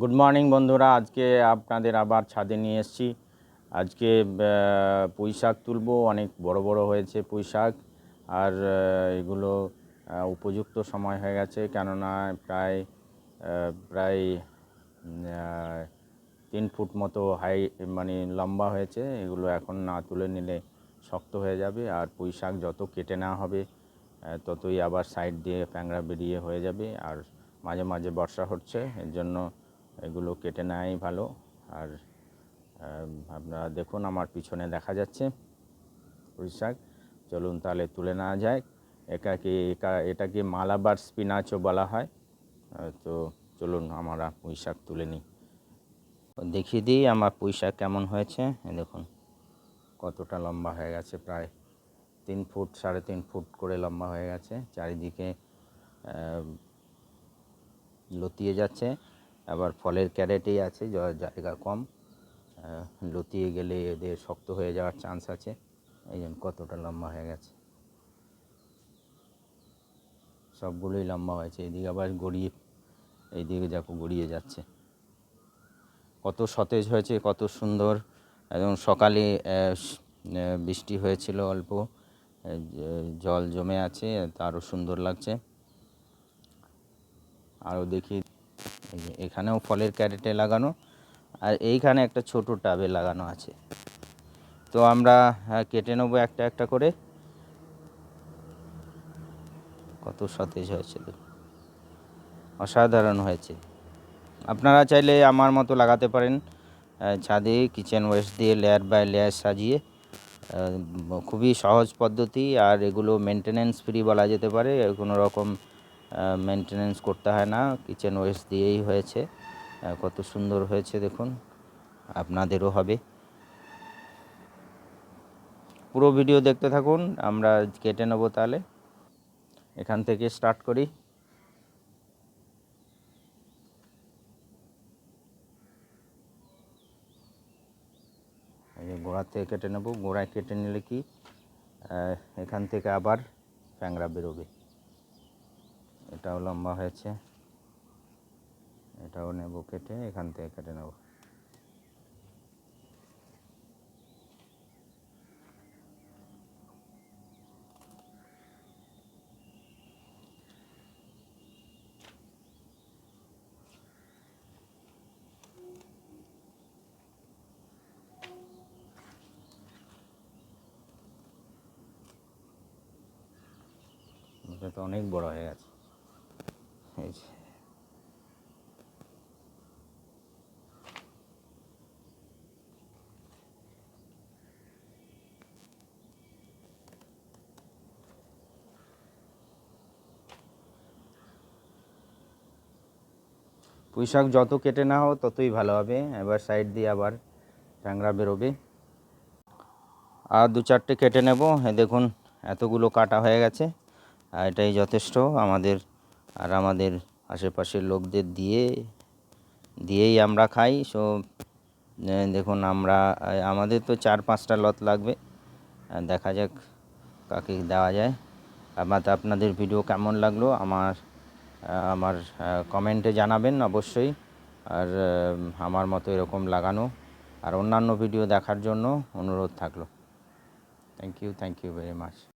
Good morning বন্ধুরা। আজকে আপনাদের আবার ছাদে নিয়ে এসেছি। আজকে আহ, পুঁই শাক তুলবো। অনেক বড় বড় হয়েছে পুঁই শাক আর এগুলো উপযুক্ত সময় হয়ে গেছে। কেননা প্রায় প্রায় তিন ফুট মতো হাই মানে লম্বা হয়েছে। এগুলো এখন না তুলে নিলে শক্ত হয়ে যাবে। আর পুঁই শাক যত কেটে নেওয়া হবে ততই আবার সাইড দিয়ে প্যাংরা বেরিয়ে হয়ে যাবে। আর মাঝে মাঝে বর্ষা হচ্ছে। এর জন্য এগুলো কেটে নেওয়াই ভালো। আর আপনারা দেখুন আমার পিছনে দেখা যাচ্ছে। পুঁই শাক চলুন তাহলে তুলে নেওয়া যায়। এটাকে এটাকে মালাবার স্পিনাচও বলা হয়? তো চলুন আমরা পুঁই শাক তুলে নিই। দেখিয়ে দিই আমার পুঁই শাক কেমন হয়েছে। দেখুন, কতটা লম্বা হয়ে গেছে, প্রায় তিন ফুট, সাড়ে তিন ফুট করে লম্বা হয়ে গেছে। চারিদিকে লতিয়ে যাচ্ছে। আবার ফলের ক্যারেটেই আছে জায়গা কম। লতিয়ে গেলে এদের শক্ত হয়ে যাওয়ার চান্স আছে। এই জন্য কতটা লম্বা হয়ে গেছে। সবগুলোই লম্বা হয়েছে। এদিকে আবার গড়িয়ে, এইদিকে দেখো গড়িয়ে যাচ্ছে। কত সতেজ হয়েছে, কত সুন্দর। একদম সকালে বৃষ্টি হয়েছিল অল্প। জল জমে আছে, তারও সুন্দর লাগছে। আরও দেখি এই এখানেও ফলের ক্যারেটে লাগানো আর এইখানে একটা ছোট টাবে লাগানো আছে। তো আমরা আহ, কেটে নেব একটা একটা করে। কত সতেজ হয়েছে অসাধারণ হয়েছে। আপনারা চাইলে আমার মতো লাগাতে পারেন ছাদে কিচেন ওয়েস্ট দিয়ে লেয়ার বাই লেয়ার সাজিয়ে খুবই সহজ পদ্ধতি আর এগুলো মেনটেনেন্স ফ্রি বলা যেতে পারে। কোনো রকম মেনটেনেন্স করতে হয় না কিচেন ওয়েস্ট দিয়েই হয়েছে। কত সুন্দর হয়েছে দেখুন, আপনাদেরও হবে। পুরো ভিডিও দেখতে থাকুন, আমরা কেটে নেব তাহলে। এখান থেকে স্টার্ট করি। গোড়া থেকে কেটে নেব। গোড়ায় কেটে নিলে কি? এখান থেকে আবার প্যাংরা বেরোবে। এটাও লম্বা হয়েছে। এটাও নেব কেটে, এখান থেকে কেটে নেব। তো অনেক বড় হয়ে গেছে। এই যে। পুঁই শাক যত কেটে না হোক, ততই ভালো হবে। এবার সাইড দিয়ে আবার ট্যাংরা বেরোবে। আর দু চারটে কেটে নেব। এ দেখুন, এতগুলো কাটা হয়ে গেছে। আর এটাই যথেষ্ট। আমাদের আর আমাদের আশেপাশের লোকদের দিয়ে, দিয়েই আমরা খাই। সো দেখুন আমরা আমাদের তো চার পাঁচটা লত লাগবে। দেখা যাক কাকে দেওয়া যায়। আমার আপনাদের ভিডিও কেমন লাগল আমার আমার কমেন্টে জানাবেন অবশ্যই। আর আমার মতো এরকম লাগানো আর অন্যান্য ভিডিও দেখার জন্য অনুরোধ থাকল। Thank you thank you very much